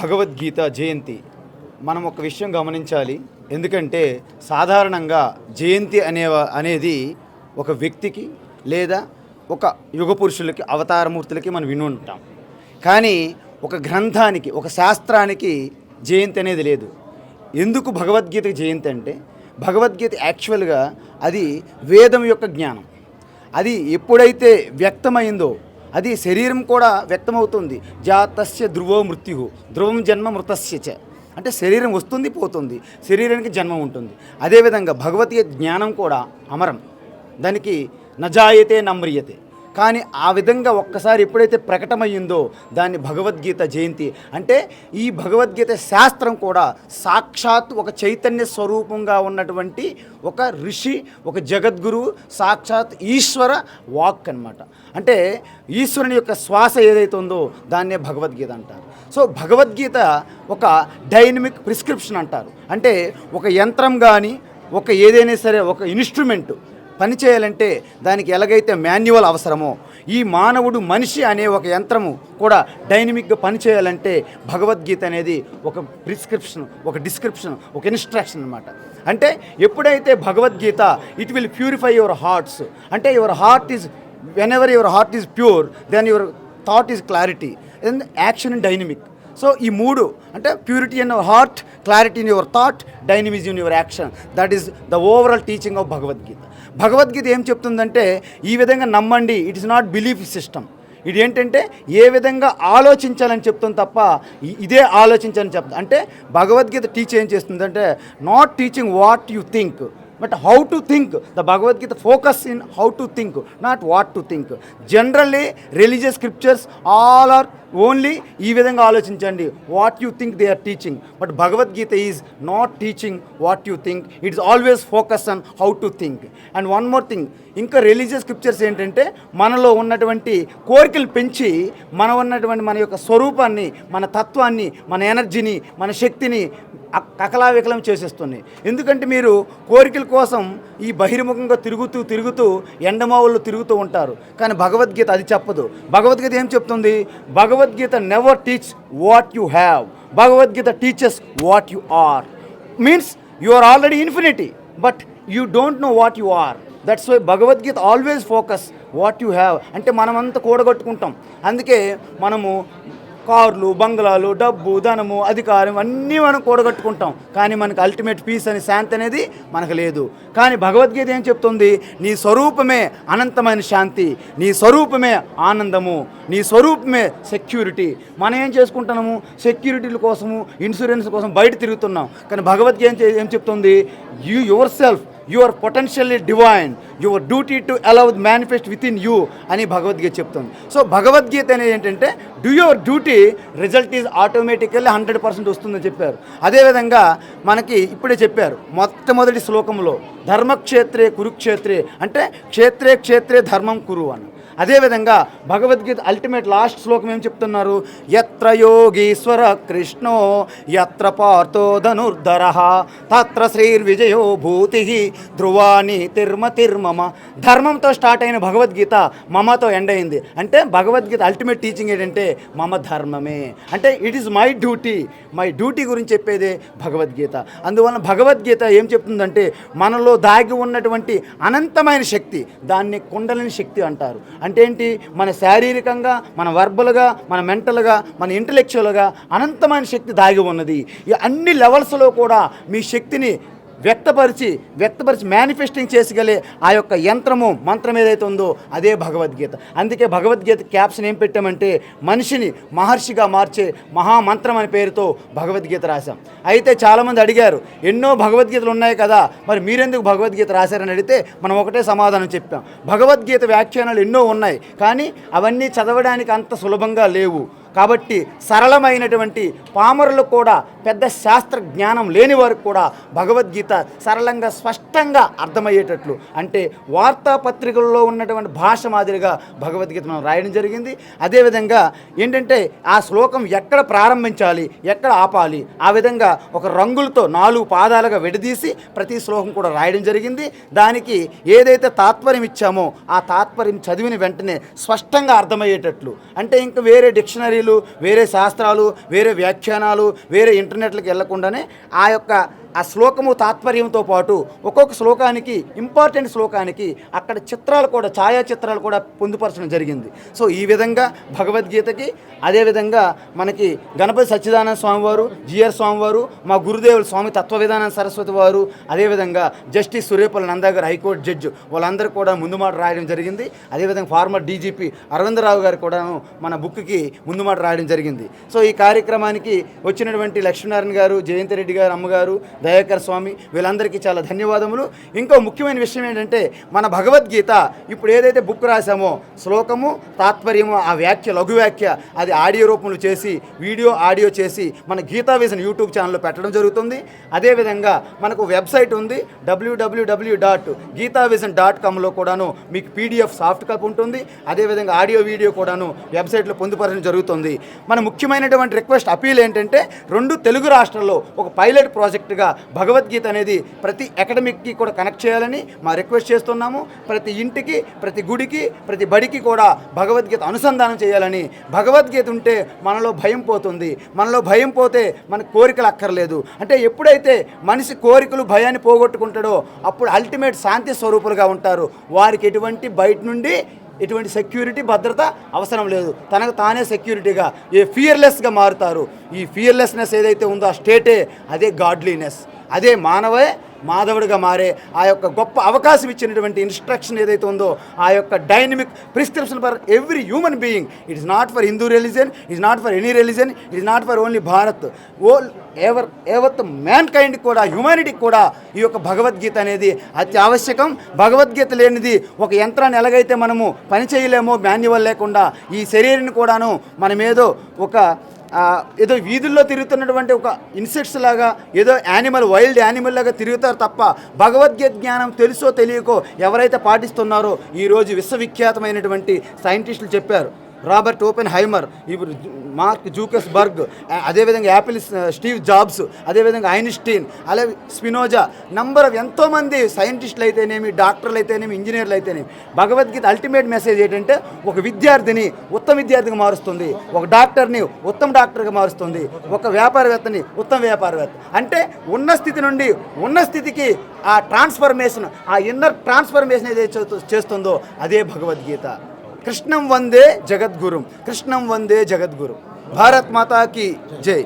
భగవద్గీత జయంతి. మనం ఒక విషయం గమనించాలి. ఎందుకంటే సాధారణంగా జయంతి అనే అనేది ఒక వ్యక్తికి లేదా ఒక యుగ పురుషులకి అవతారమూర్తులకి మనం విని ఉంటాం. కానీ ఒక గ్రంథానికి ఒక శాస్త్రానికి జయంతి అనేది లేదు. ఎందుకు భగవద్గీతకి జయంతి అంటే భగవద్గీత యాక్చువల్గా అది వేదం యొక్క జ్ఞానం. అది ఎప్పుడైతే వ్యక్తమైందో అది శరీరం కూడా వ్యక్తమవుతుంది. జాతస్య ధ్రువో మృత్యు ధ్రువం జన్మ మృతస్య చ. అంటే శరీరం వస్తుంది పోతుంది. శరీరానికి జన్మ ఉంటుంది. అదేవిధంగా భగవద్గీత జ్ఞానం కూడా అమరం. దానికి నజాయతే నమ్రియతే. కానీ ఆ విధంగా ఒక్కసారి ఎప్పుడైతే ప్రకటమయ్యిందో దాన్ని భగవద్గీత జయంతి అంటే ఈ భగవద్గీత శాస్త్రం కూడా సాక్షాత్ ఒక చైతన్య స్వరూపంగా ఉన్నటువంటి ఒక ఋషి ఒక జగద్గురువు సాక్షాత్ ఈశ్వర వాక్ అన్నమాట అంటే ఈశ్వరుని యొక్క శ్వాస ఏదైతే ఉందో దాన్నే భగవద్గీత అంటారు. సో భగవద్గీత ఒక డైనమిక్ ప్రిస్క్రిప్షన్ అంటారు. అంటే ఒక యంత్రం కానీ ఒక ఏదైనా సరే ఒక ఇన్స్ట్రుమెంట్ పని చేయాలంటే దానికి ఎలాగైతే మాన్యువల్ అవసరమో ఈ మానవుడు మనిషి అనే ఒక యంత్రము కూడా డైనమిక్గా పనిచేయాలంటే భగవద్గీత అనేది ఒక ప్రిస్క్రిప్షన్ ఒక డిస్క్రిప్షన్ ఒక ఇన్స్ట్రక్షన్ అనమాట అంటే ఎప్పుడైతే Bhagavad Gita it will purify your hearts అంటే your heart is when ever your heart is pure then your thought is clarity and action dynamic. So ఈ మూడు అంటే purity in your heart clarity in your thought dynamism in your action that is the overall teaching of Bhagavad Gita. Bhagavad Gita ఏం చెప్తుందంటే ఈ విధంగా నమ్మండి it is not belief system ఇది ఏంటంటే ఏ విధంగా ఆలోచించాలని చెప్తుంది తప్ప ఇ- ఇదే ఆలోచించాలని చెప్తుంది అంటే భగవద్గీత టీచ్ ఏం చేస్తుందంటే not teaching what you think but how to think the Bhagavad Gita focus in how to think not what to think generally religious scriptures all are only ఈ విధంగా ఆలోచించండి. What you think they are teaching but Bhagavad Gita is not teaching what you think it's always focus on how to think and one more thing ఇంకా religious scriptures ఏంటంటే మనలో ఉన్నటువంటి కోరికలు పెంచి మన ఉన్నటువంటి మన యొక్క స్వరూపాన్ని మన తత్వాన్ని మన ఎనర్జీని మన శక్తిని అకలావికలం కకలావికలం ఎందుకంటే మీరు కోరికలు కోసం ఈ బహిర్ముఖంగా తిరుగుతూ తిరుగుతూ ఎండమావుల్లో తిరుగుతూ ఉంటారు. కానీ భగవద్గీత అది చెప్పదు. భగవద్గీత ఏం చెప్తుంది? Bhagavad Gita never teach what you have Bhagavad Gita teachers what you are means you are already infinity but you don't know what you are that's why Bhagavad Gita always focus what you have అంటే మనమంతా కూడగట్టుకుంటాం. అందుకే మనము కార్లు బంగ్లాలు డబ్బు ధనము అధికారం అన్నీ మనం కూడగట్టుకుంటాం. కానీ మనకు అల్టిమేట్ పీస్ అని శాంతి అనేది మనకు లేదు. కానీ భగవద్గీత ఏం చెప్తుంది? నీ స్వరూపమే అనంతమైన శాంతి నీ స్వరూపమే ఆనందము నీ స్వరూపమే సెక్యూరిటీ మనం ఏం చేసుకుంటున్నాము? సెక్యూరిటీల కోసము ఇన్సూరెన్స్ కోసం బయట తిరుగుతున్నాం. కానీ భగవద్గీత ఏం చెప్తుంది? You yourself you are potentially divine your duty to allow manifest within you అని భగవద్గీత చెప్తుంది. సో భగవద్గీత అనేది ఏంటంటే do your duty result is automatically hundred percent వస్తుందని చెప్పారు. అదేవిధంగా మనకి ఇప్పుడే చెప్పారు మొట్టమొదటి శ్లోకంలో ధర్మక్షేత్రే కురుక్షేత్రే అంటే క్షేత్రే క్షేత్రే ధర్మం కురు అని అదేవిధంగా భగవద్గీత అల్టిమేట్ లాస్ట్ శ్లోకం ఏం చెప్తున్నారు? ఎత్ర యోగీశ్వర కృష్ణో ఎత్ర పార్థో ధనుర్ధర తత్ర శ్రీర్విజయో భూతి ధ్రువాణి తిర్మ తిర్మమ. ధర్మంతో స్టార్ట్ అయిన భగవద్గీత మమతో ఎండ్ అయింది. అంటే భగవద్గీత అల్టిమేట్ టీచింగ్ ఏంటంటే మమ ధర్మమే. అంటే it is my duty my duty గురించి చెప్పేదే భగవద్గీత. అందువలన భగవద్గీత ఏం చెప్తుందంటే మనలో దాగి ఉన్నటువంటి అనంతమైన శక్తి దాన్ని కుండలిని శక్తి అంటారు. అంటే ఏంటి మన శారీరకంగా మన వర్బల్గా మన మెంటల్గా మన ఇంటలెక్చువల్గా అనంతమైన శక్తి దాగి ఉన్నది. ఈ అన్ని లెవెల్స్లో కూడా మీ శక్తిని వ్యక్తపరిచి వ్యక్తపరిచి మేనిఫెస్టింగ్ చేసుగలే ఆ యొక్క యంత్రము మంత్రం ఏదైతే ఉందో అదే భగవద్గీత. అందుకే భగవద్గీత క్యాప్షన్ ఏం పెట్టామంటే మనిషిని మహర్షిగా మార్చే మహామంత్రం అనే పేరుతో భగవద్గీత రాశాం. అయితే చాలామంది అడిగారు ఎన్నో భగవద్గీతలు ఉన్నాయి కదా మరి మీరెందుకు భగవద్గీత రాశారని అడిగితే మనం ఒకటే సమాధానం చెప్పాం. భగవద్గీత వ్యాఖ్యానాలు ఎన్నో ఉన్నాయి కానీ అవన్నీ చదవడానికి అంత సులభంగా లేవు. కాబట్టి సరళమైనటువంటి పామరులు కూడా పెద్ద శాస్త్ర జ్ఞానం లేని వారికి కూడా భగవద్గీత సరళంగా స్పష్టంగా అర్థమయ్యేటట్లు. అంటే వార్తాపత్రికల్లో ఉన్నటువంటి భాష మాదిరిగా భగవద్గీత మనం రాయడం జరిగింది. అదేవిధంగా ఏంటంటే ఆ శ్లోకం ఎక్కడ ప్రారంభించాలి ఎక్కడ ఆపాలి ఆ విధంగా ఒక రంగులతో నాలుగు పాదాలుగా విడదీసి ప్రతి శ్లోకం కూడా రాయడం జరిగింది. దానికి ఏదైతే తాత్పర్యం ఇచ్చామో ఆ తాత్పర్యం చదివిన వెంటనే స్పష్టంగా అర్థమయ్యేటట్లు. అంటే ఇంకా వేరే డిక్షనరీ థియరీలు వేరే శాస్త్రాలు వేరే వ్యాఖ్యానాలు వేరే ఇంటర్నెట్లకు వెళ్ళకుండానే ఆ యొక్క ఆ శ్లోకము తాత్పర్యంతో పాటు ఒక్కొక్క శ్లోకానికి ఇంపార్టెంట్ శ్లోకానికి అక్కడ చిత్రాలు కూడా ఛాయాచిత్రాలు కూడా పొందుపరచడం జరిగింది. సో ఈ విధంగా భగవద్గీతకి అదేవిధంగా మనకి గణపతి సచ్చిదానంద స్వామివారు జిఆర్ స్వామివారు మా గురుదేవులు స్వామి తత్వవిధానం సరస్వతి వారు అదేవిధంగా జస్టిస్ సూర్యపల్లి నందా గారు హైకోర్టు జడ్జి వాళ్ళందరూ కూడా ముందు మాట రాయడం జరిగింది. అదేవిధంగా ఫార్మర్ డీజీపీ అరవిందరావు గారు కూడాను మన బుక్కి ముందు మాట రాయడం జరిగింది. సో ఈ కార్యక్రమానికి వచ్చినటువంటి లక్ష్మీనారాయణ గారు జయంతి రెడ్డి గారు అమ్మగారు దయాకర్ స్వామి వీళ్ళందరికీ చాలా ధన్యవాదములు. ఇంకో ముఖ్యమైన విషయం ఏంటంటే మన భగవద్గీత ఇప్పుడు ఏదైతే బుక్ రాసామో శ్లోకము తాత్పర్యము ఆ వ్యాఖ్య లఘు వ్యాఖ్య అది ఆడియో రూపంలో చేసి వీడియో ఆడియో చేసి మన గీతా విజన్ యూట్యూబ్ ఛానల్లో పెట్టడం జరుగుతుంది. అదేవిధంగా మనకు వెబ్సైట్ ఉంది WWW dot Gita vision dot కామ్లో కూడాను మీకు పీడిఎఫ్ సాఫ్ట్ కాపీ ఉంటుంది. అదేవిధంగా ఆడియో వీడియో కూడాను వెబ్సైట్లో పొందుపరచడం జరుగుతుంది. మన ముఖ్యమైనటువంటి రిక్వెస్ట్ అపీల్ ఏంటంటే రెండు తెలుగు రాష్ట్రాల్లో ఒక పైలట్ ప్రాజెక్టుగా భగవద్గీత అనేది ప్రతి అకాడమిక్కి కూడా కనెక్ట్ చేయాలని మా రిక్వెస్ట్ చేస్తున్నాము. ప్రతి ఇంటికి ప్రతి గుడికి ప్రతి బడికి కూడా భగవద్గీత అనుసంధానం చేయాలని. భగవద్గీత ఉంటే మనలో భయం పోతుంది. మనలో భయం పోతే మన కోరికలు అక్కర్లేదు. అంటే ఎప్పుడైతే మనిషి కోరికలు భయాన్ని పోగొట్టుకుంటాడో అప్పుడు అల్టిమేట్ శాంతి స్వరూపులుగా ఉంటారు. వారికి ఎటువంటి బయట నుండి ఎటువంటి సెక్యూరిటీ భద్రత అవసరం లేదు. తనకు తానే సెక్యూరిటీగా ఏ ఫియర్లెస్గా మారుతారు. ఈ ఫియర్లెస్నెస్ ఏదైతే ఉందో ఆ స్టేటే అదే గాడ్లీనెస్ అదే మానవే మాధవుడిగా మారే ఆ యొక్క గొప్ప అవకాశం ఇచ్చినటువంటి ఇన్స్ట్రక్షన్ ఏదైతే ఉందో ఆ యొక్క dynamic prescription for every human being it is not for Hindu religion it not for any religion it is not for only Bharat all over earth mankind కూడా హ్యుమానిటీకి కూడా ఈ యొక్క భగవద్గీత అనేది అత్యావశ్యకం. ఆవశ్యకం భగవద్గీత లేనిది ఒక యంత్రాన్ని ఎలాగైతే మనము పని చేయలేమో మాన్యువల్ లేకుండా ఈ శరీరాన్ని కూడాను మనమేదో ఒక ఏదో వీధుల్లో తిరుగుతున్నటువంటి ఒక ఇన్సెక్ట్స్ లాగా ఏదో యానిమల్ వైల్డ్ యానిమల్ లాగా తిరుగుతారు తప్ప భగవద్గీత జ్ఞానం తెలుసో తెలియకో ఎవరైతే పాటిస్తున్నారో ఈరోజు విశ్వవిఖ్యాతమైనటువంటి సైంటిస్టులు చెప్పారు. రాబర్ట్ ఓపెన్ హైమర్ ఇప్పుడు మార్క్ జూకస్ బర్గ్ అదేవిధంగా యాపిల్ స్టీవ్ జాబ్స్ అదేవిధంగా ఐన్స్టీన్ అలాగే స్పినోజా నంబర్ ఆఫ్ ఎంతోమంది సైంటిస్టులు అయితేనేమి డాక్టర్లు అయితేనేమి ఇంజనీర్లు అయితేనేమి భగవద్గీత అల్టిమేట్ మెసేజ్ ఏంటంటే ఒక విద్యార్థిని ఉత్తమ విద్యార్థిగా మారుస్తుంది ఒక డాక్టర్ని ఉత్తమ డాక్టర్గా మారుస్తుంది ఒక వ్యాపారవేత్తని ఉత్తమ వ్యాపారవేత్త. అంటే ఉన్న స్థితి నుండి ఉన్న స్థితికి ఆ ట్రాన్స్ఫర్మేషన్ ఆ ఇన్నర్ ట్రాన్స్ఫర్మేషన్ ఏదైతే చేస్తుందో అదే భగవద్గీత. కృష్ణం వందే జగద్గురు కృష్ణం వందే జగద్గురు భారత్ మాతాకి జై